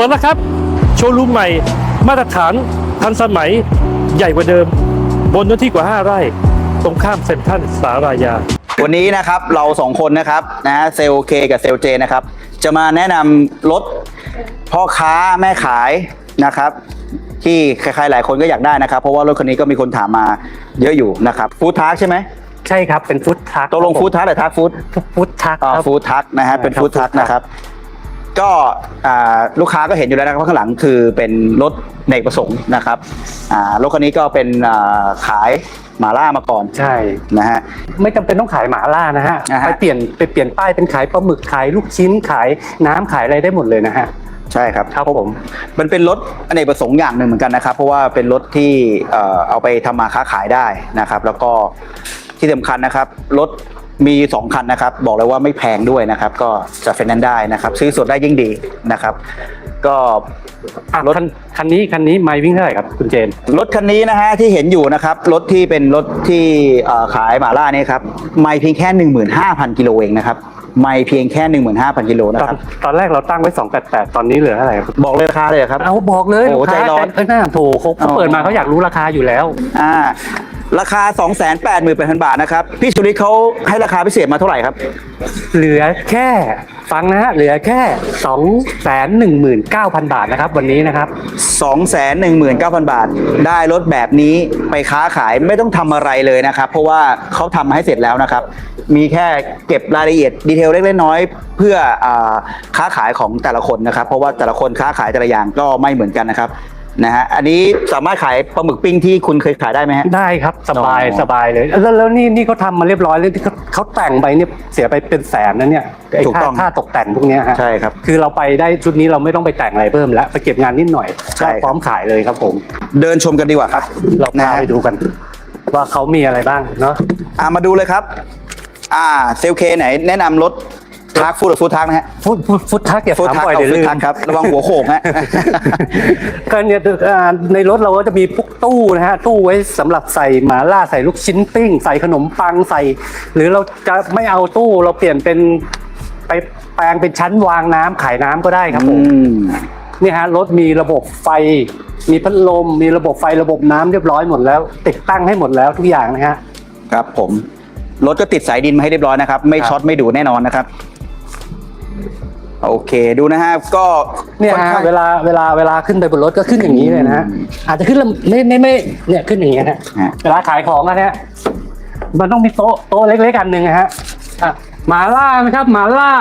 ปิดแล้วครับ โชว์รูมใหม่ มาตรฐานทันสมัยใหญ่กว่าเดิม บนเนื้อที่กว่า 5 ไร่ ตรงข้ามเซ็นทรัลสารายา วันนี้นะครับเราสองคนนะครับนะฮะเซลเคกับเซลเจนะครับ จะมาแนะนำรถพ่อค้าแม่ขายนะครับที่ใครๆหลายคนก็อยากได้นะครับ เพราะว่ารถคันนี้ก็มีคนถามมาเยอะอยู่นะครับฟู้ดทักใช่ไหมใช่ครับ เป็นฟุตทักตกลงฟู้ดทักหรือทักฟู้ดฟุตทักอ่าครับฟู้ดทักนะฮะใช่เป็นครับฟู้ดทัก food truck นะครับ ก็อ่าลูกค้าก็เห็นอยู่แล้วนะครับว่าข้างหลังคือเป็นรถเนกประสงค์นะครับอ่ารถคันนี้ก็เป็นอ่าขายหมาล่ามาก่อนใช่ นะฮะ ไม่จำเป็นต้องขายหมาล่านะฮะอ่าฮะ ไปเปลี่ยนไปเปลี่ยนป้ายเป็นขายปลาหมึกขายลูกชิ้นขายน้ำขายอะไรได้หมดเลยนะฮะใช่ครับ ครับผมมันเป็นรถอเนกประสงค์อย่างหนึ่งเหมือนกันนะครับ เพราะว่าเป็นรถที่เอ่อเอาไปทำมาค้าขายได้นะครับ แล้วก็ที่สำคัญนะครับรถ มีสองคันนะครับ บอกเลยว่าไม่แพงด้วยนะครับ ก็จะเฟนนั้นซ์ได้นะครับ ซื้อสดได้ยิ่งดีนะครับ ก็อะรถคันคันนี้คันนี้ไม่วิ่งเท่าไหร่ครับคุณเจน รถคันนี้นะฮะที่เห็นอยู่นะครับ รถที่เป็นรถที่เอ่อขายหมาล่านี่ครับไม่เพียงแค่ 15,000กิโลเองนะครับไม่เพียงแค่ 15,000กิโลนะตอคนรับตอนแรกเราตั้งไว้ 288 ตอนนี้เหลือเท่าไหร่ครับบอกเลยราคาเลยเหรอครับ เอาบอกเลยโอ้ลูกค้าใจร้อนเออหน้าโถเขาเขาอ๋อเปิดมาเขาอยากรู้ราคาอยู่แล้ว อ่า ราคา 288,000 บาทนะครับ พี่ชุลิตเขาให้ราคาพิเศษมาเท่าไหร่ครับ เหลือแค่ฟังนะฮะเหลือแค่ 219,000 บาทนะครับ วันนี้นะครับ 219,000 บาท ได้รถแบบนี้ไปค้าขายไม่ต้องทำอะไรเลยนะครับ เพราะว่าเขาทำให้เสร็จแล้วนะครับ มีแค่เก็บรายละเอียดดีเทลเล็กๆน้อยๆเพื่ออาค้าขายของแต่ละคนนะครับ เพราะว่าแต่ละคนค้าขายแต่ละอย่างก็ไม่เหมือนกันนะครับ นะฮะอันนี้สามารถขายปลาหมึกปิ้งที่คุณเคยขายได้ไหมฮะ ได้ครับสบายอ๋อ สบายเลยแล้วแล้วนี่นี่เขาทำมาเรียบร้อยเลยที่เขาเขาแต่งไปเนี่ยเสียไปเป็นแสนนะเนี่ยไอ้ถูกค่าต้อง ค่าตกแต่งพวกเนี้ยฮะใช่ครับ คือเราไปได้ชุดนี้เราไม่ต้องไปแต่งอะไรเพิ่มแล้วไปเก็บงานนิดหน่อยใช่ก็พร้อมขายเลยครับผม เดินชมกันดีกว่าครับเรานะพาฮะ ไปดูกัน ว่าเขามีอะไรบ้างเนาะอ่ามาดูเลยครับ อ่าเซลเคไหนแนะนำรถ ทักฟูดหรือฟูดทักนะฮะฟุตฟุตฟุตทักอย่าฟูดถามทักบ่อยกับเดี๋ยวฟูดลืมทักครับระวังหัวโขกฮะ ก็เนี่ยอ่าในรถเราก็จะมีพวกตู้นะฮะตู้ไว้สำหรับใส่หมาล่าใส่ลูกชิ้นปิ้ง ใส่ขนมปังใส่ หรือเราจะไม่เอาตู้เราเปลี่ยนเป็นไปแปลงเป็นชั้นวางน้ำขายน้ำก็ได้ครับผมอืมนี่ฮะรถมีระบบไฟ มีพัดลม มีระบบไฟระบบน้ำเรียบร้อยหมดแล้ว ติดตั้งให้หมดแล้วทุกอย่างนะฮะ ครับผม รถก็ติดสายดินมาให้เรียบร้อยนะครับ ไม่ครับ ช็อตไม่ดูดแน่นอนนะครับ โอเคดูนะฮะก็เนี่ยค่อฮะข้าง เวลาเวลาเวลาขึ้นไปบนรถก็ขึ้นอย่างนี้เลยนะฮะอาจจะขึ้นลำไม่ไม่ไม่เนี่ยขึ้นอย่างเงี้ยฮะฮะ เวลาขายของอะเนี่ยมันต้องมีโต๊ะโต๊ะเล็กๆอันหนึ่งนะฮะอะหมาล่าไหมครับหมาล่า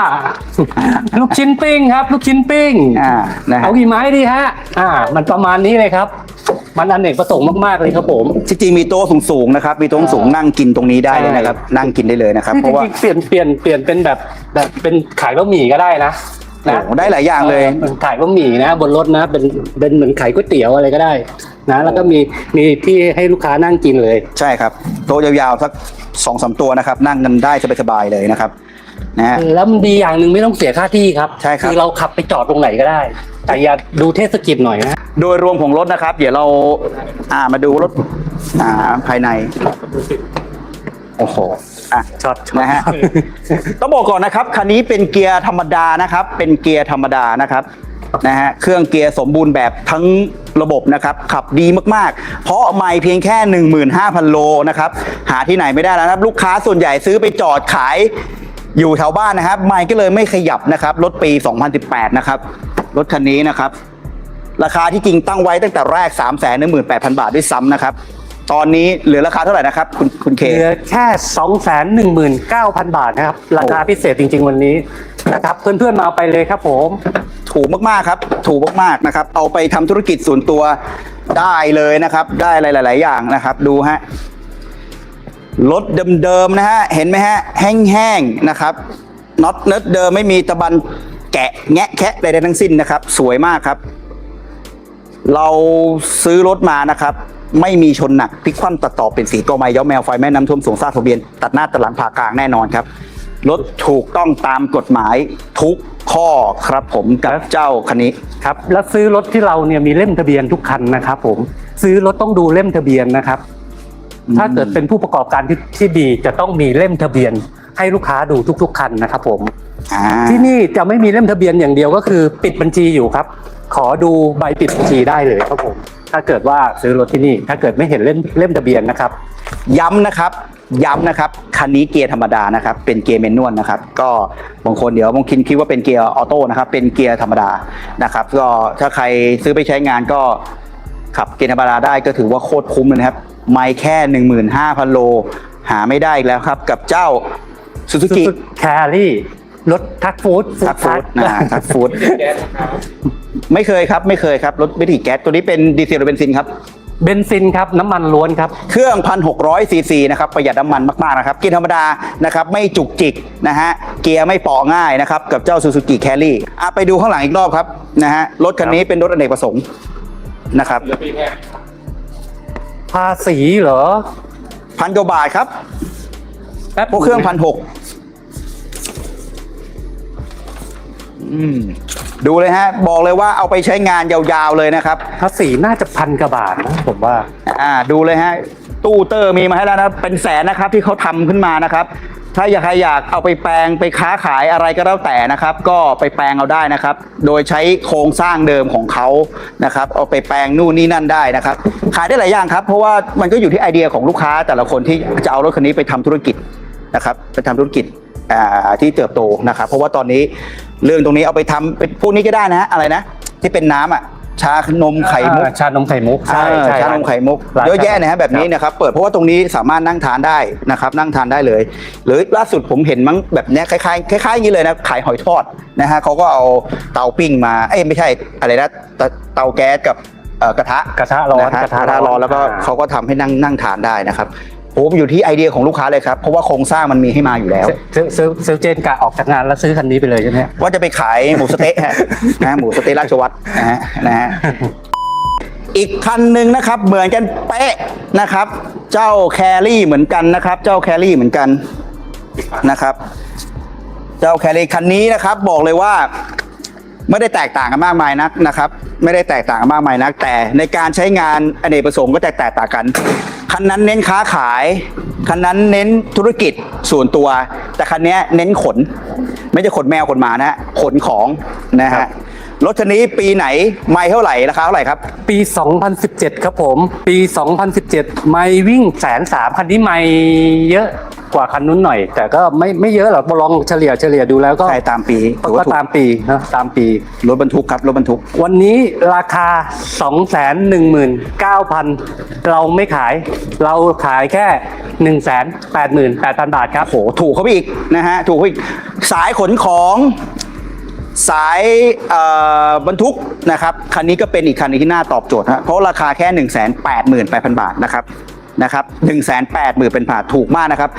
ลูกชิ้นปิ้งครับ ลูกชิ้นปิ้ง อ่านะฮะ เอากี่ไม้ดีฮะ อ่า มันประมาณนี้เลยครับ มันอนเนกประสงค์มากๆเลยครับผม จริงๆมีโต๊ะสูงๆนะครับ มีโต๊ะสูงนั่งกินตรงนี้ได้เลยนะครับ นั่งกินได้เลยนะครับนี่เพราะว่าจริงๆเปลี่ยนเปลี่ยนเปลี่ยนเป็นแบบแบบเป็นขายบะหมี่ก็ได้นะนะโอ้โหได้หลายอย่างเลยออขายบะหมี่นะบนรถนะ เป็นเป็นเหมือนขายก๋วยเตี๋ยวอะไรก็ได้นะแล้วก็มีมีที่ให้ลูกค้านั่งกินเลย ใช่ครับ โต๊ะยาวๆสักสองสามตัวนะครับ นั่งกันได้สบายๆเลยนะครับ นะฮะ แล้วมันดีอย่างหนึ่งไม่ต้องเสียค่าที่ครับใช่ครับ คือเราขับไปจอดตรงไหนก็ได้ แต่อย่าดูเทศกิจหน่อยนะโดยรวมของรถนะครับ เดี๋ยวเราอ่ามาดูรถอ่าภายใน โอ้โหอะ ช็อตช็อต นะฮะ ต้องบอกก่อนนะครับคันนี้เป็นเกียร์ธรรมดานะครับ เป็นเกียร์ธรรมดานะครับนะฮะเครื่องเกียร์สมบูรณ์แบบทั้งระบบนะครับ ขับดีมากๆ เพราะไม่เพียงแค่ 15,000 โลนะครับ หาที่ไหนไม่ได้แล้วนะครับ ลูกค้าส่วนใหญ่ซื้อไปจอดขาย อยู่แถวบ้านนะครับ ไม่ก็เลยไม่ขยับนะครับ รถปี 2018 นะครับ รถคันนี้นะครับ ราคาที่จริงตั้งไว้ตั้งแต่แรก 3 1 8 0 0 0 บาทด้วยซ้ำนะครับ ตอนนี้เหลือราคาเท่าไหร่นะครับ คุณคุณเค เหลือแค่ 2 1 9 0 0 0 บาทนะครับ ราคาพิเศษจริง ๆ วันนี้นะครับ เพื่อนๆมาเอาไปเลยครับผม ถูกมากๆครับ ถูกมากๆนะครับ เอาไปทำธุรกิจส่วนตัวได้เลยนะครับ ได้อะไรหลายๆอย่างนะครับ ดูฮะ รถเดิมๆนะฮะ เห็นไหมฮะ แห้งๆนะครับน็อตเนิร์ดเดิมไม่มีตะบันแกะแงะแคะใดๆทั้งสิ้นนะครับ สวยมากครับ เราซื้อรถมานะครับ ไม่มีชนหนักพลิกคว่ำตัดต่อเป็นสีกอไม้ย้อมแมวไฟแม่น้ำท่วมสูงซากทะเบียน ตัดหน้าตัดหลังผ่ากลางแน่นอนครับรถถูกต้องตามกฎหมายทุกข้อครับผมกับเจ้าคันนี้ครับ แล้วซื้อรถที่เราเนี่ยมีเล่มทะเบียนทุกคันนะครับผมซื้อรถต้องดูเล่มทะเบียนนะครับ ถ้าเกิดเป็นผู้ประกอบการที่ที่ดีจะต้องมีเล่มทะเบียนให้ลูกค้าดูทุก ๆ คันนะครับผม อ่าที่นี่จะไม่มีเล่มทะเบียนอย่างเดียวก็คือปิดบัญชีอยู่ครับ ขอดูใบปิดบัญชีได้เลยครับผม ถ้าเกิดว่าซื้อรถที่นี่ ถ้าเกิดไม่เห็นเล่มเล่มทะเบียนนะครับ ย้ำนะครับย้ำนะครับคันนี้เกียร์ธรรมดานะครับเป็นเกียร์เมนนวลนะครับก็บางคนเดี๋ยวบางคินคิดว่าเป็นเกียร์ออโต้นะครับเป็นเกียร์ธรรมดานะครับก็ถ้าใครซื้อไปใช้งานก็ ขับเกียร์ธรรมดาได้ก็ถือว่าโคตรคุ้มเลยนะครับ ไม่แค่ 15,000 โล หาไม่ได้อีกแล้วครับ กับเจ้าซูซูกิแครี่รถทักฟู้ดทักฟูดนะทักฟูดไม่เคยครับ ไม่เคยครับ รถวิถีแก๊สตัวนี้เป็นดีเซลหรือเบนซินครับเบนซินครับน้ำมันล้วนครับเครื่อง 1,600 ซีซีนะครับประหยัดน้ำมันมาก ๆ นะครับเกียร์ธรรมดานะครับไม่จุกจิกนะฮะเกียร์ไม่เปาะง่ายนะครับกับเจ้า Suzuki Carry อะไปดูข้างหลังอีกรอบครับนะฮะรถคันนี้เป็นรถอเนกประสงค์ นะครับภาษีเหรอ พันกว่าบาทครับแป๊บพวกเครื่องพันหกดูเลยฮะ บอกเลยว่าเอาไปใช้งานยาวๆเลยนะครับ ภาษีน่าจะพันกว่าบาทนะผมว่า อ่า ดูเลยฮะ ตู้เตอร์มีมาให้แล้วนะ เป็นแสนนะครับที่เขาทำขึ้นมานะครับ ถ้าอยากใครอยากเอาไปแปลงไปค้าขายอะไรก็แล้วแต่นะครับ ก็ไปแปลงเอาได้นะครับ โดยใช้โครงสร้างเดิมของเขานะครับ เอาไปแปลงนู่นนี่นั่นได้นะครับ ขายได้หลายอย่างครับ เพราะว่ามันก็อยู่ที่ไอเดียของลูกค้าแต่ละคนที่จะเอารถคันนี้ไปทำธุรกิจนะครับ ไปทำธุรกิจอ่าที่เติบโตนะครับ เพราะว่าตอนนี้เรื่องตรงนี้เอาไปทำเป็นพวกนี้ก็ได้นะอะไรนะ ที่เป็นน้ำอะ ชานมไข่มุก อ่าชานมไข่มุกใช่ชานมไข่มุกร้านเยอะแยะนะฮะแบบนี้นะครับเปิดเพราะว่าตรงนี้สามารถนั่งทานได้นะครับนั่งทานได้เลย หรือล่าสุดผมเห็นมั้งแบบเนี้ยคล้ายๆคล้ายๆอย่างนี้เลยนะขายหอยทอดนะฮะเขาก็เอาเตาปิ้งมาเอ้ยไม่ใช่อะไรนะเตาเตาแก๊สกับเอ่อกระทะกระทะร้อนนะฮะกระทะร้อนแล้วก็อ่า เขาก็ทำให้นั่งนั่งทานได้นะครับ ผมอยู่ที่ไอเดียของลูกค้าเลยครับ เพราะว่าโครงสร้างมันมีให้มาอยู่แล้ว ซื้อซื้อซื้อเจนกะออกจากงานแล้วซื้อคันนี้ไปเลยใช่ไหมว่าจะไปขายหมูสะเต๊ะฮะ นะหมูสะเต๊ะราชวัตรนะฮะนะฮะอีกคันหนึ่งนะครับ เหมือนกันเป๊ะนะครับ เจ้าแครี่เหมือนกันนะครับ เจ้าแครี่เหมือนกันนะครับ เจ้าแครี่คันนี้นะครับ บอกเลยว่า ไม่ได้แตกต่างกันมากมายนักนะครับ ไม่ได้แตกต่างกันมากมายนัก แต่ในการใช้งานอเนกประสงค์ก็แตกแตกต่างกัน คันนั้นเน้นค้าขาย คันนั้นเน้นธุรกิจส่วนตัว แต่คันนี้เน้นขน ไม่ใช่ขนแมวขนหมานะฮะขนของนะครัฮะบรถคันนี้ปีไหนไม่เท่าไหร่ราคาเท่าไหร่ครับ ปี 2017 ครับผม ปี 2017 ไม่วิ่งแสนสามคันนี้ไม่เยอะ กว่าคันนู้นหน่อย แต่ก็ไม่ไม่เยอะหรอกลองเฉลี่ยเฉลี่ยดูแล้วก็ใช่ตามปีถือก็ว่าถูกตามปีนะตามปี รถบรรทุกครับรถบรรทุก วันนี้ราคา 219,000 เราไม่ขาย เราขายแค่ 188,800 บาทครับ โหถูกเขาไปอีกนะฮะถูกเขาอีกสายขนของสายเอ่อบรรทุกนะครับคันนี้ก็เป็นอีกคันหนึงที่น่าตอบโจทย์ฮะเพราะราคาแค่ 1 8 8 0 0 0 บาทนะครับ นะครับ1 8 0 0 0 0เป็นบาทถูกมากนะครับ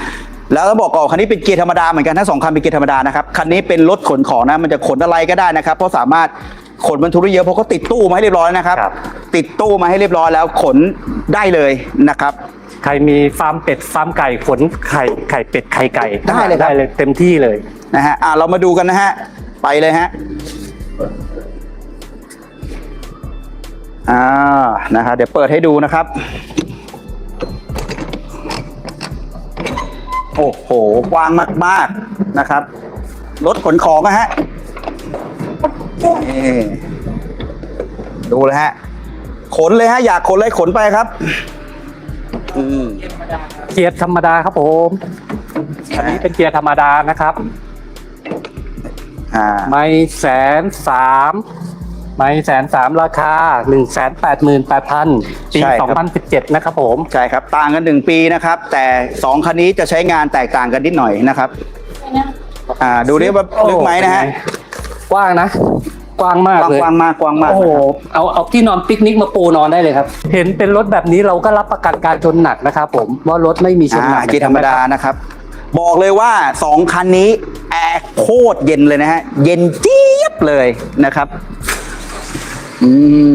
แล้วต้องบอกก่อนคันนี้เป็นเกียร์ธรรมดาเหมือนกันทั้งสองคันเป็นเกียร์ธรรมดานะครับคันนี้เป็นรถขนของนะมันจะขนอะไรก็ได้นะครับ เพราะสามารถขนบรรทุกได้เยอะเพราะเขาติดตู้มาให้เรียบร้อยนะครับครับติดตู้มาให้เรียบร้อยแล้วขนได้เลยนะครับ ใครมีฟาร์มเป็ดฟาร์มไก่ขนไข่ไข่เป็ดไข่ไก่ได้เลยครับได้เลยเต็มที่เลยนะฮะอ่าเรามาดูกันนะฮะไปเลยฮะอ่านะฮะเดี๋ยวเปิดให้ดูนะครับ โอ้โหกว้างมาก ๆนะครับรถขนของนะฮะนี่ดูเลยฮะ ขนเลยฮะ อยากขนเลยขนไปครับ อืมเกียร์ธรรมดาครับผมอันนี้เป็นเกียร์ธรรมดานะครับ อ่า ไม่แสนสาม ไม่แสนสามราคาหนึ่งแสนแปดหมื่นแปดพันปี ใช่สองครัพันบสิบเจ็ดนะครับผม ใช่ครับต่างกันหนึ่งปีนะครับ แต่สองคันนี้จะใช้งานแตกต่างกันนิดหน่อยนะครับอ่าดูดิว่าลึกไหมนะฮะกว้างนะ กว้างมากกว้างเลยกว้างมากกว้างมากโอ้โหนะครับเอาเอาที่นอนปิกนิกมาปูนอนได้เลยครับ เห็นเป็นรถแบบนี้เราก็รับประกันการชนหนักนะครับผมว่ารถไม่มีชนหนัอ่ากเกียร์ธรรมดานะครับ บอกเลยว่าสองคันนี้แอร์โคตรเย็นเลยนะฮะเย็นเจี๊ยบเลยนะครับ อื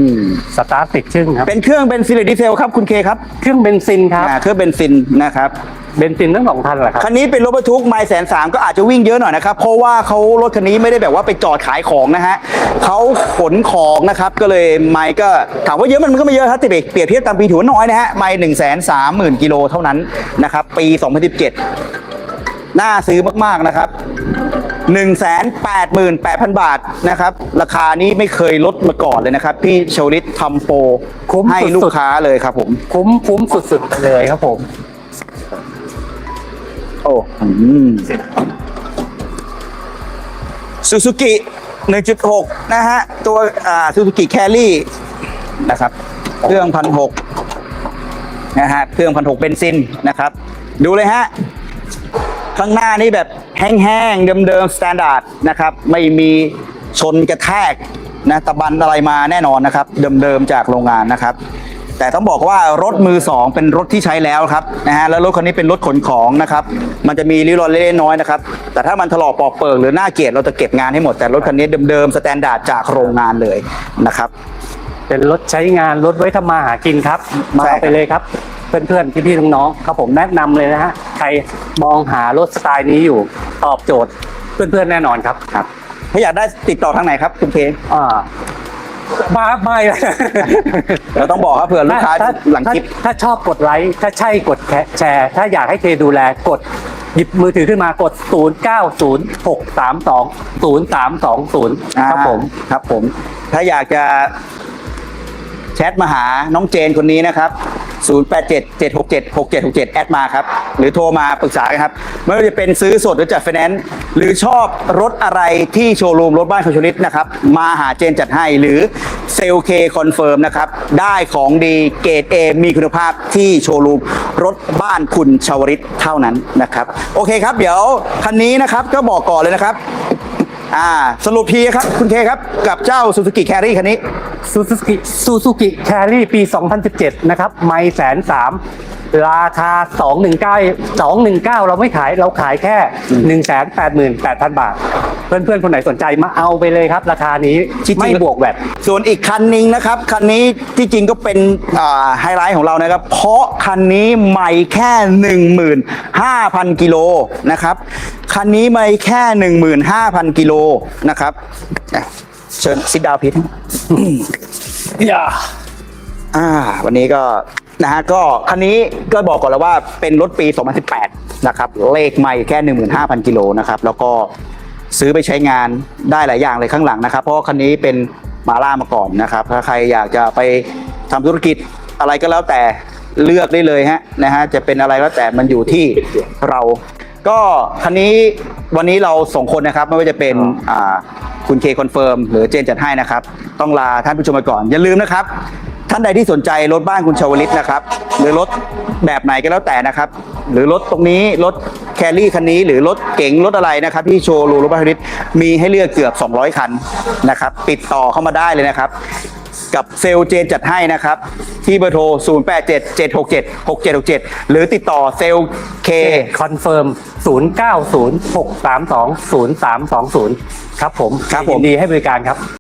มสตาร์ทติดชึ่งครับ เป็นเครื่องเป็นซิลิดีเซลครับคุณเคครับเครื่องเบนซินครับอ่าเครื่องเบนซินนะครับ เบนซินทั้งสองคันแหละครับ คันนี้เป็นรถบรรทุกไมล์แสนสามก็อาจจะวิ่งเยอะหน่อยนะครับ เพราะว่าเขารถคันนี้ไม่ได้แบบว่าไปจอดขายของนะฮะเขาขนของนะครับ ก็เลยไมล์ก็ถามว่าเยอะมันมันก็ไม่เยอะครับแต่เปรียบเทียบตามปีถือว่าน้อยนะฮะไมล์หนึ่งแสนสามหมื่นกิโลเท่านั้นนะครับ ปี 2017 น่าซื้อมากๆนะครับ 188,000 บาทนะครับ ราคานี้ไม่เคยลดมาก่อนเลยนะครับ พี่ชวลิตทำโปรคุ้มให้สุดๆ ลูกค้าเลยครับผม คุ้มคุ้มสุดๆไปเลยครับผม โอ้ซูซูกิ1.6 นะฮะ ตัวอ่าซูซูกิแครี่นะครับ เครื่องพันหกนะฮะ เครื่องพันหกเบนซินนะครับ ดูเลยฮะ ข้างหน้านี่แบบแห้งๆ เดิมๆสแตนดาร์ดนะครับ ไม่มีชนกระแทกนะตะบันอะไรมาแน่นอนนะครับ เดิมๆ จากโรงงานนะครับ แต่ต้องบอกว่ารถมือสองเป็นรถที่ใช้แล้วครับนะฮะแล้วรถคันนี้เป็นรถขนของนะครับ มันจะมีริ้วรอยเล็กๆน้อยๆนะครับ แต่ถ้ามันถลอกปอกเปิงหรือหน้าเกลียดเราจะเก็บงานให้หมดแต่รถคันนี้เดิมๆสแตนดาร์ดจากโรงงานเลยนะครับเป็นรถใช้งานรถไว้ทำมาหากินครับ มาใช่ครัเอาบไปเลยครับ เพื่อนๆพี่ๆน้องๆครับผมแนะนำเลยนะฮะใครมองหารถสไตล์นี้อยู่ตอบโจทย์เพื่อนๆแน่นอนครับครับถ้าอยากได้ติดต่อทางไหนครับคุณเพอ่ามาไม่เราต้องบอกครับเผื่อลูกค้าถ้หลังคลิปถ้าถ้าชอบกดไลค์ถ้าใช่กดแชร์ ถ้าอยากให้เคดูแลกดหยิบมือถือขึ้นมากด 0 9 0 6 3 2 0 3 2 0 ครับผมอ่าครับผม ถ้าอยากจะแชทมาหาน้องเจนคนนี้นะครับ 0877676767 แอดมาครับ หรือโทรมาปรึกษากันครับ ไม่ว่าจะเป็นซื้อสดหรือจัดไฟแนนซ์หรือชอบรถอะไรที่โชว์รูมรถบ้านคุณชลิตนะครับ มาหาเจนจัดให้หรือเซลเคคอนเฟิร์มนะครับ ได้ของดีเกรด A มีคุณภาพที่โชว์รูมรถบ้านคุณชาวริตเท่านั้นนะครับ โอเคครับ เดี๋ยวคันนี้นะครับก็บอกก่อนเลยนะครับ อ่าสรุปทีครับ คุณเคครับ กับเจ้าซูซูกิแครี่คันนี้ ซูซูกิซูซูกิแครี่ปี 2017 นะครับ ไม่แสนสาม ราคา 219 219 เราไม่ขายเราขายแค่ 188,000 บาท เพื่อนๆ คนไหนสนใจมาเอาไปเลยครับ ราคานี้จริงๆ ไม่บวกแวดส่วนอีกคันหนึงนะครับ คันนี้ที่จริงก็เป็นอ่าไฮไลท์ของเรานะครับ เพราะคันนี้ใหม่แค่ 15,000 กิโลนะครับ คันนี้ใหม่แค่ 15,000 กิโลนะครับอะเชิญซิดดาวพิทอย่าอ่า วันนี้ก็ นะฮะก็คันนี้ก็บอกก่อนแล้วว่าเป็นรถปี 2018 นะครับ เลขใหม่แค่ 15,000 กิโลนะครับ แล้วก็ซื้อไปใช้งานได้หลายอย่างเลยข้างหลังนะครับ เพราะคันนี้เป็นมาล่ามาก่อนนะครับ ถ้าใครอยากจะไปทำธุรกิจอะไรก็แล้วแต่เลือกได้เลยฮะนะฮะจะเป็นอะไรก็แต่มันอยู่ที่เรา ก็คันนี้วันนี้เราส่งคนนะครับไม่ว่าจะเป็นคุณเคคอนเฟิร์มหรือเจนจัดให้นะครับ ต้องลาท่านผู้ชมไปก่อน อย่าลืมนะครับ ท่านใดที่สนใจรถบ้านคุณชาวลิตนะครับ หรือรถแบบไหนก็แล้วแต่นะครับ หรือรถตรงนี้รถแครี่คันนี้ หรือรถเก๋งรถอะไรนะครับ ที่โชว์รูมรถบ้านคุณชาวลิตมีให้เลือกเกือบ 200 คันนะครับ ติดต่อเข้ามาได้เลยนะครับ กับเซลลเจนจัดให้นะครับ ที่เบอร์โทร 0877676767 หรือติดต่อเซลลเค คอนเฟิร์ม 0906320320 ครับผมครับผม ยินดีให้บริการครับ